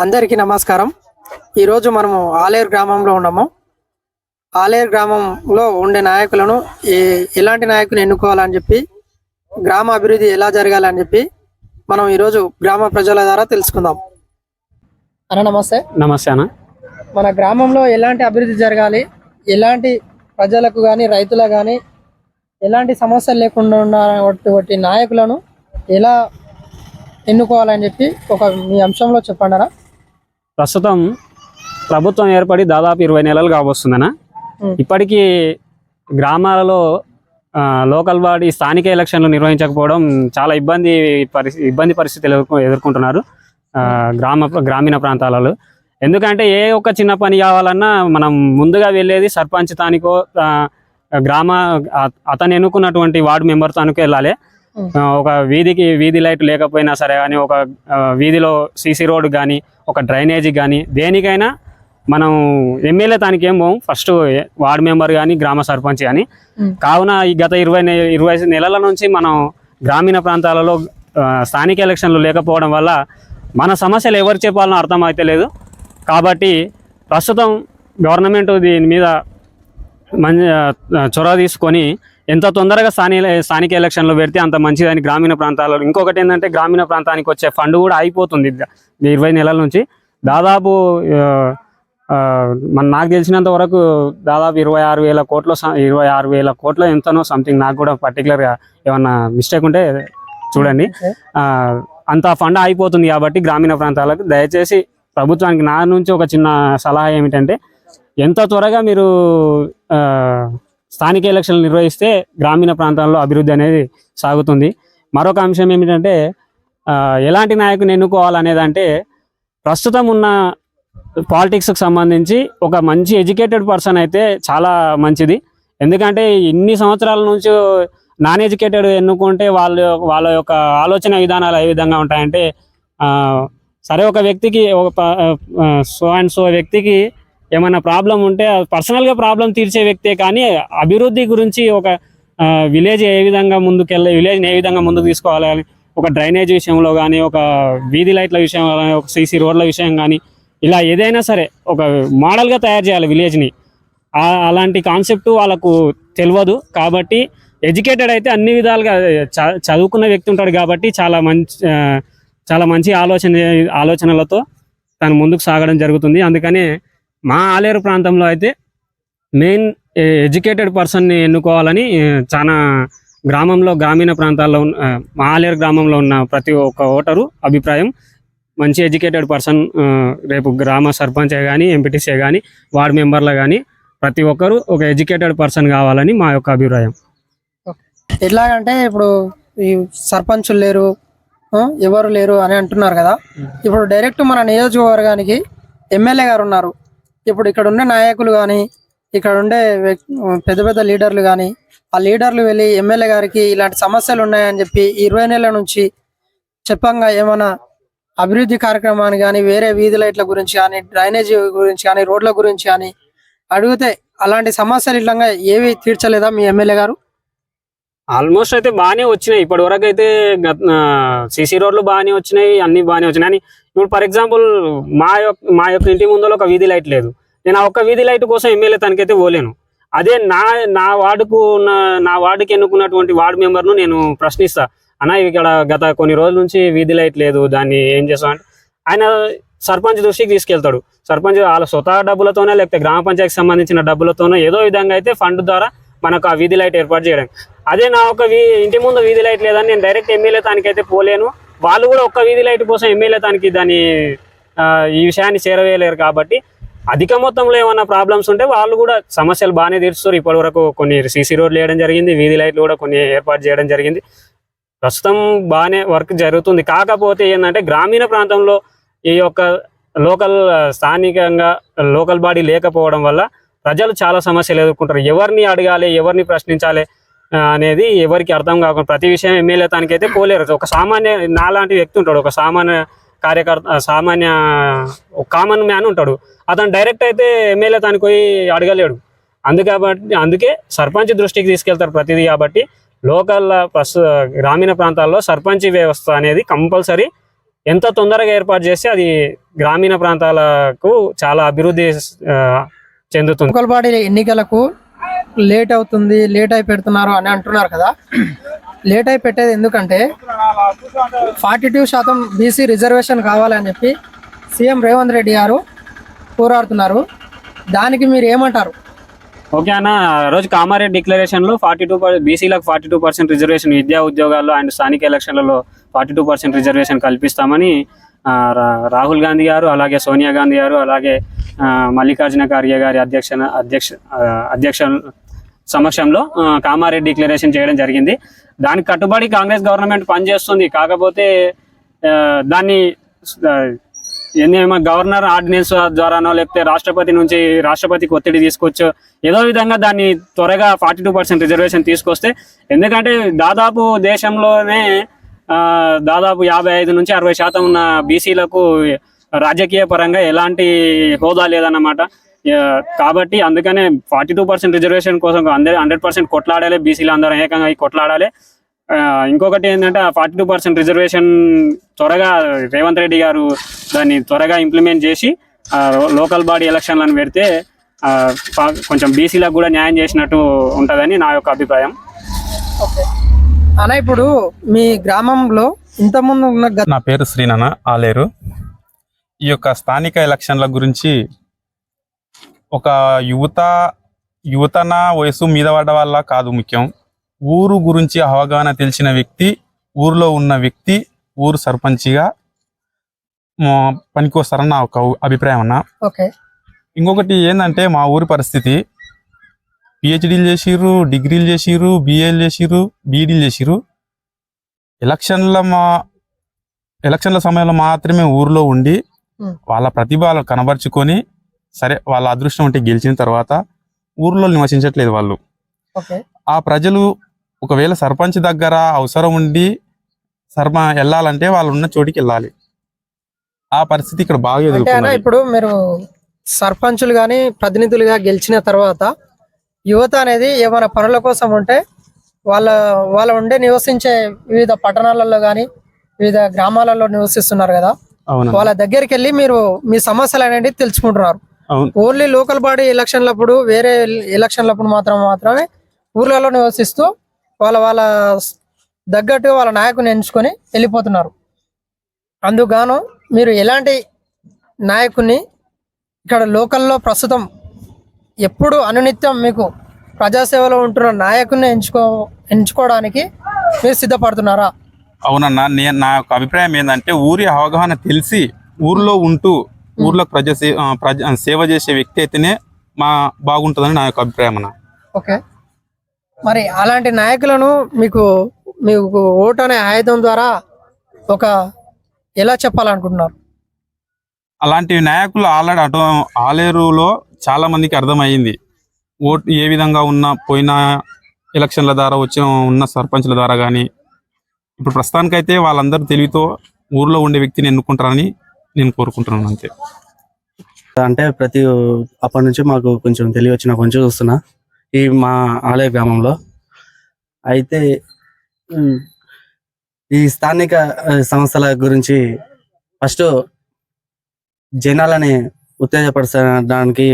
అందరికీ నమస్కారం. ఈరోజు మనము ఆలేరు గ్రామంలో ఉన్నాము. ఆలేరు గ్రామంలో ఉండే నాయకులను ఏ- ఎలాంటి నాయకులు ఎన్నుకోవాలని చెప్పి గ్రామ అభివృద్ధి ఎలా జరగాలని చెప్పి మనం ఈరోజు గ్రామ ప్రజల ద్వారా తెలుసుకుందాం. అన్న నమస్తే. నమస్తే అన్న. మన గ్రామంలో ఎలాంటి అభివృద్ధి జరగాలి? ఎలాంటి ప్రజలకు కానీ రైతులకు కానీ ఎలాంటి సమస్యలు లేకుండా ఉన్నటువంటి నాయకులను ఎలా ఎన్నుకోవాలని చెప్పి ఒక మీ అంశంలో చెప్పండి ప్రస్తుతం ప్రభుత్వం ఏర్పడి దాదాపు ఇరవై నెలలు కాబోస్తుందన్న. ఉం. ఇప్పటికీ గ్రామాలలో లోకల్ బాడీ స్థానిక ఎలక్షన్లు నిర్వహించకపోవడం చాలా ఇబ్బంది పరిస్థితి ఇబ్బంది పరిస్థితులు ఎదుర్కొ- ఎదుర్కొంటున్నారు గ్రామ గ్రామీణ ప్రాంతాలలో. ఎందుకంటే ఏ ఒక్క చిన్న పని కావాలన్నా మనం ముందుగా వెళ్ళేది సర్పంచ్ తానికో గ్రామ అతను ఎన్నుకున్నటువంటి వార్డు మెంబర్ తానుకో వెళ్ళాలి. ఒక వీధికి వీధి లైట్ లేకపోయినా సరే కానీ ఒక వీధిలో సీసీ రోడ్ కానీ ఒక డ్రైనేజీ కానీ దేనికైనా మనం ఎమ్మెల్యే తానికి ఏం పోం. ఫస్ట్ వార్డు మెంబర్ కానీ గ్రామ సర్పంచ్ కానీ ఉం. కావున ఈ గత ఇరవై ఇరవై నెలల నుంచి మనం గ్రామీణ ప్రాంతాలలో స్థానిక ఎలక్షన్లు లేకపోవడం వల్ల మన సమస్యలు ఎవరు చెప్పాలనో అర్థం అయితే లేదు. కాబట్టి ప్రస్తుతం గవర్నమెంట్ దీని మీద మంచి చొరవ తీసుకొని ఎంత తొందరగా స్థానిక స్థానిక ఎలక్షన్లు పెడితే అంత మంచిదని గ్రామీణ ప్రాంతాలలో. ఇంకొకటి ఏంటంటే గ్రామీణ ప్రాంతానికి వచ్చే ఫండ్ కూడా అయిపోతుంది. ఇరవై నెలల నుంచి దాదాపు మన నాకు తెలిసినంత వరకు దాదాపు ఇరవై ఆరు వేల కోట్ల ఇరవై ఆరు వేల కోట్ల ఎంతనో సంథింగ్ నాకు కూడా పర్టికులర్గా ఏమన్నా మిస్టేక్ ఉంటే చూడండి. అంత ఫండ్ అయిపోతుంది కాబట్టి గ్రామీణ ప్రాంతాలకు. దయచేసి ప్రభుత్వానికి నా నుంచి ఒక చిన్న సలహా ఏమిటంటే ఎంత త్వరగా మీరు స్థానిక ఎలక్షన్లు నిర్వహిస్తే గ్రామీణ ప్రాంతాల్లో అభివృద్ధి అనేది సాగుతుంది. మరొక అంశం ఏమిటంటే ఎలాంటి నాయకుని ఎన్నుకోవాలనేది అంటే ప్రస్తుతం ఉన్న పాలిటిక్స్కి సంబంధించి ఒక మంచి ఎడ్యుకేటెడ్ పర్సన్ అయితే చాలా మంచిది. ఎందుకంటే ఇన్ని సంవత్సరాల నుంచి నాన్ ఎడ్యుకేటెడ్ ఎన్నుకుంటే వాళ్ళ వాళ్ళ యొక్క ఆలోచన విధానాలు ఏ విధంగా ఉంటాయంటే సరే ఒక వ్యక్తికి ఒక సో అండ్ సో వ్యక్తికి ఏమైనా ప్రాబ్లం ఉంటే పర్సనల్గా ప్రాబ్లం తీర్చే వ్యక్తే కానీ అభివృద్ధి గురించి ఒక విలేజ్ ఏ విధంగా ముందుకెళ్ళి విలేజ్ని ఏ విధంగా ముందుకు తీసుకోవాలి ఒక డ్రైనేజ్ విషయంలో కానీ ఒక వీధి లైట్ల విషయంలో కానీ ఒక సీసీ రోడ్ల విషయం కానీ ఇలా ఏదైనా సరే ఒక మోడల్గా తయారు చేయాలి విలేజ్ని. అలాంటి కాన్సెప్ట్ వాళ్ళకు తెలియదు కాబట్టి ఎడ్యుకేటెడ్ అయితే అన్ని విధాలుగా చ- చదువుకున్న వ్యక్తి ఉంటాడు కాబట్టి చాలా మంచి చాలా మంచి ఆలోచన ఆలోచనలతో తను ముందుకు సాగడం జరుగుతుంది. అందుకనే మా ఆలేరు ప్రాంతంలో అయితే మెయిన్ ఎడ్యుకేటెడ్ పర్సన్ని ఎన్నుకోవాలని చాలా గ్రామంలో గ్రామీణ ప్రాంతాల్లో ఉన్న మా ఆలేరు గ్రామంలో ఉన్న ప్రతి ఒక్క ఓటరు అభిప్రాయం మంచి ఎడ్యుకేటెడ్ పర్సన్ రేపు గ్రామ సర్పంచే కానీ ఎంపీటీసీ కానీ వార్డు మెంబర్లు కానీ ప్రతి ఒక్కరు ఒక ఎడ్యుకేటెడ్ పర్సన్ కావాలని మా యొక్క అభిప్రాయం. ఎట్లాగంటే ఇప్పుడు ఈ సర్పంచులు లేరు ఎవరు లేరు అని అంటున్నారు కదా. ఇప్పుడు డైరెక్ట్ మన నియోజకవర్గానికి ఎమ్మెల్యే గారు ఉన్నారు. ఇప్పుడు ఇక్కడ ఉండే నాయకులు కానీ ఇక్కడ ఉండే పెద్ద పెద్ద లీడర్లు కానీ ఆ లీడర్లు వెళ్ళి ఎమ్మెల్యే గారికి ఇలాంటి సమస్యలు ఉన్నాయని చెప్పి ఇరవై నెలల నుంచి చెప్పంగా ఏమైనా అభివృద్ధి కార్యక్రమాన్ని కానీ వేరే వీధి లైట్ల గురించి కానీ డ్రైనేజీ గురించి కానీ రోడ్ల గురించి కానీ అడిగితే అలాంటి సమస్యలు ఇట్లా ఏవి తీర్చలేదా మీ ఎమ్మెల్యే గారు? ఆల్మోస్ట్ అయితే బాగానే వచ్చినాయి. ఇప్పటి వరకు అయితే సీసీ రోడ్లు బాగానే వచ్చినాయి అన్ని బాగానే వచ్చినాయి. అని ఇప్పుడు ఫర్ ఎగ్జాంపుల్ మా యొక్క మా యొక్క ఇంటి ముందర ఒక వీధి లైట్ లేదు. నేను ఆ ఒక్క వీధి లైట్ కోసం ఎమ్మెల్యే తనకైతే పోలేను. అదే నా నా వార్డుకు ఉన్న నా వార్డుకి ఎన్నుకున్నటువంటి వార్డు మెంబర్ను నేను ప్రశ్నిస్తా. అన్న ఇక్కడ గత కొన్ని రోజుల నుంచి వీధి లైట్ లేదు దాన్ని ఏం చేస్తాం అంటే ఆయన సర్పంచ్ దృష్టికి తీసుకెళ్తాడు. సర్పంచ్ వాళ్ళ స్వతహా డబ్బులతోనే లేకపోతే గ్రామ పంచాయతీకి సంబంధించిన డబ్బులతోనో ఏదో విధంగా అయితే ఫండ్ ద్వారా మనకు ఆ వీధి లైట్ ఏర్పాటు చేయడం. అదే నా ఒక వీ ఇంటి ముందు వీధి లైట్ లేదని నేను డైరెక్ట్ ఎమ్మెల్యే తానికైతే పోలేను. వాళ్ళు కూడా ఒక్క వీధి లైట్ కోసం ఎమ్మెల్యే తానికి దాని ఈ విషయాన్ని చేరవేయలేరు కాబట్టి అధిక మొత్తంలో ఏమైనా ప్రాబ్లమ్స్ ఉంటే వాళ్ళు కూడా సమస్యలు బాగానే తీరుస్తారు. ఇప్పటి వరకు కొన్ని సీసీ రోడ్లు వేయడం జరిగింది వీధి లైట్లు కూడా కొన్ని ఏర్పాటు చేయడం జరిగింది. ప్రస్తుతం బాగానే వర్క్ జరుగుతుంది. కాకపోతే ఏంటంటే గ్రామీణ ప్రాంతంలో ఈ యొక్క లోకల్ స్థానికంగా లోకల్ బాడీ లేకపోవడం వల్ల ప్రజలు చాలా సమస్యలు ఎదుర్కొంటారు. ఎవరిని అడగాలి ఎవరిని ప్రశ్నించాలి అనేది ఎవరికి అర్థం కాకుండా ప్రతి విషయం ఎమ్మెల్యే తనకైతే పోలేరు ఒక సామాన్య నాలాంటి వ్యక్తి ఉంటాడు. ఒక సామాన్య కార్యకర్త సామాన్య ఒక కామన్ మ్యాన్ ఉంటాడు. అతను డైరెక్ట్ అయితే ఎమ్మెల్యే తనకు పోయి అడగలేడు. అందుకబట్టి అందుకే సర్పంచ్ దృష్టికి తీసుకెళ్తారు ప్రతిదీ కాబట్టి లోకల్ ప్రస్తు గ్రామీణ ప్రాంతాల్లో సర్పంచ్ వ్యవస్థ అనేది కంపల్సరీ ఎంత తొందరగా ఏర్పాటు చేస్తే అది గ్రామీణ ప్రాంతాలకు చాలా అభివృద్ధి చెందుతుంది. లోకల్ ఎన్నికలకు లేట్ అవుతుంది లేట్ అయి పెడుతున్నారు అని అంటున్నారు కదా. లేట్ అయి పెట్టేది ఎందుకంటే ఫార్టీ టూ శాతం బీసీ రిజర్వేషన్ కావాలని చెప్పి సీఎం రేవంత్ రెడ్డి గారు పోరాడుతున్నారు. దానికి మీరు ఏమంటారు? ఓకే అన్న రోజు కామారెడ్డి డిక్లరేషన్లో ఫార్టీ టూ బీసీలకు ఫార్టీ టూ పర్సెంట్ రిజర్వేషన్ విద్యా ఉద్యోగాల్లో అండ్ స్థానిక ఎలక్షన్లలో ఫార్టీ టూ పర్సెంట్ రిజర్వేషన్ కల్పిస్తామని రాహుల్ గాంధీ గారు అలాగే సోనియా గాంధీ గారు అలాగే మల్లికార్జున ఖార్గే గారి అధ్యక్షన అధ్యక్ష అధ్యక్ష సమక్షంలో కామారెడ్డి డిక్లరేషన్ చేయడం జరిగింది. దానికి కట్టుబడి కాంగ్రెస్ గవర్నమెంట్ పనిచేస్తుంది. కాకపోతే దాన్ని ఏమో ఏందేమో గవర్నర్ ఆర్డినెన్స్ ద్వారానో లేకపోతే రాష్ట్రపతి నుంచి రాష్ట్రపతికి ఒత్తిడి తీసుకొచ్చు ఏదో విధంగా దాన్ని త్వరగా ఫార్టీ టూ పర్సెంట్ రిజర్వేషన్ తీసుకొస్తే ఎందుకంటే దాదాపు దేశంలోనే దాదాపు యాభై ఐదు నుంచి అరవై శాతం ఉన్న బీసీలకు రాజకీయ పరంగా ఎలాంటి హోదా లేదన్నమాట. కాబట్టి అందుకనే ఫార్టీ టూ పర్సెంట్ రిజర్వేషన్ కోసం అందరూ హండ్రెడ్ పర్సెంట్ కొట్లాడాలి బీసీలు అందరూ ఏకంగా కొట్లాడాలి. ఆ, ఇంకొకటి ఏంటంటే ఫార్టీ టూ పర్సెంట్ రిజర్వేషన్ త్వరగా రేవంత్ రెడ్డి గారు దాన్ని త్వరగా ఇంప్లిమెంట్ చేసి లోకల్ బాడీ ఎలక్షన్లను పెడితే కొంచెం బీసీలకు కూడా న్యాయం చేసినట్టు ఉంటుందని నా యొక్క అభిప్రాయం. ఓకే. అన్న ఇప్పుడు మీ గ్రామంలో ఇంతకుముందు ఉన్న నా పేరు శ్రీనన్న ఆలేరు. ఈ యొక్క స్థానిక ఎలక్షన్ల గురించి ఒక యువత యువతన వయసు మీద పడ్డ వల్ల కాదు ముఖ్యం. ఊరు గురించి అవగాహన తెలిసిన వ్యక్తి ఊరిలో ఉన్న వ్యక్తి ఊరు సర్పంచిగా మ- పనికొస్తారని నా ఒక అభిప్రాయం అన్న. ఓకే. ఇంకొకటి ఏంటంటే మా ఊరి పరిస్థితి పిహెచ్డీలు చేసిర్రు డిగ్రీలు చేసిర్రు బిఏలు చేసిర్రు బీడీలు చేసిర్రు. ఎలక్షన్ల మా ఎలక్షన్ల సమయంలో మాత్రమే ఊర్లో ఉండి. వాళ్ళ ప్రతిభ వాళ్ళు కనబరుచుకొని సరే వాళ్ళ అదృష్టం ఉంటే గెలిచిన తర్వాత ఊర్లో నివసించట్లేదు వాళ్ళు. ఆ ప్రజలు ఒకవేళ సర్పంచ్ దగ్గర అవసరం ఉండి సర్ప వెళ్ళాలంటే వాళ్ళు ఉన్న చోటికి వెళ్ళాలి. ఆ పరిస్థితి ఇక్కడ బాగా అంటే ఇప్పుడు మీరు సర్పంచులు కానీ ప్రతినిధులుగా గెలిచిన తర్వాత యువత అనేది ఏమైనా పనుల కోసం ఉంటే వాళ్ళ వాళ్ళ ఉండే నివసించే వివిధ పట్టణాలలో కానీ వివిధ గ్రామాలలో నివసిస్తున్నారు కదా. వాళ్ళ దగ్గరికి వెళ్ళి మీరు మీ సమస్యలు అనేది తెలుసుకుంటున్నారు. ఓన్లీ లోకల్ బాడీ ఎలక్షన్లప్పుడు వేరే ఎలక్షన్లప్పుడు మాత్రం మాత్రమే ఊర్లలో నివసిస్తూ వాళ్ళ వాళ్ళ తగ్గట్టు వాళ్ళ నాయకుని ఎంచుకొని వెళ్ళిపోతున్నారు. అందుకుగాను మీరు ఎలాంటి నాయకుని ఇక్కడ లోకల్లో ప్రస్తుతం ఎప్పుడు అనునిత్యం మీకు ప్రజాసేవలో ఉంటున్న నాయకుని ఎంచుకో ఎంచుకోవడానికి మీరు సిద్ధపడుతున్నారా? అవునన్నా నేను నా యొక్క అభిప్రాయం ఏంటంటే ఊరి అవగాహన తెలిసి ఊర్లో ఉంటూ ఊర్లో ప్రజ ప్రజ సేవ చేసే వ్యక్తి అయితేనే మా బాగుంటుందని నా యొక్క అభిప్రాయం అన్న. ఓకే. మరి అలాంటి నాయకులను మీకు మీకు ఓటు అనే ఆయుధం ద్వారా ఒక ఎలా చెప్పాలనుకుంటున్నారు? అలాంటి నాయకులు ఆల్రెడీ అటు ఆలేరులో చాలా మందికి అర్థమయ్యింది. ఓట్ ఏ విధంగా ఉన్న పోయిన ఎలక్షన్ల ద్వారా వచ్చిన ఉన్న సర్పంచ్ల ద్వారా కానీ ఇప్పుడు ప్రస్తుతానికైతే వాళ్ళందరూ తెలివితో ఊర్లో ఉండే వ్యక్తిని ఎన్నుకుంటారని నేను కోరుకుంటున్నాను అంతే. అంటే ప్రతి అప్పటి నుంచి మాకు కొంచెం తెలివి వచ్చిన కొంచెం చూస్తున్నా. ఈ మా ఆలయ గ్రామంలో అయితే ఈ స్థానిక సంస్థల గురించి ఫస్ట్ జనాలని ఉత్తేజపరచడానికి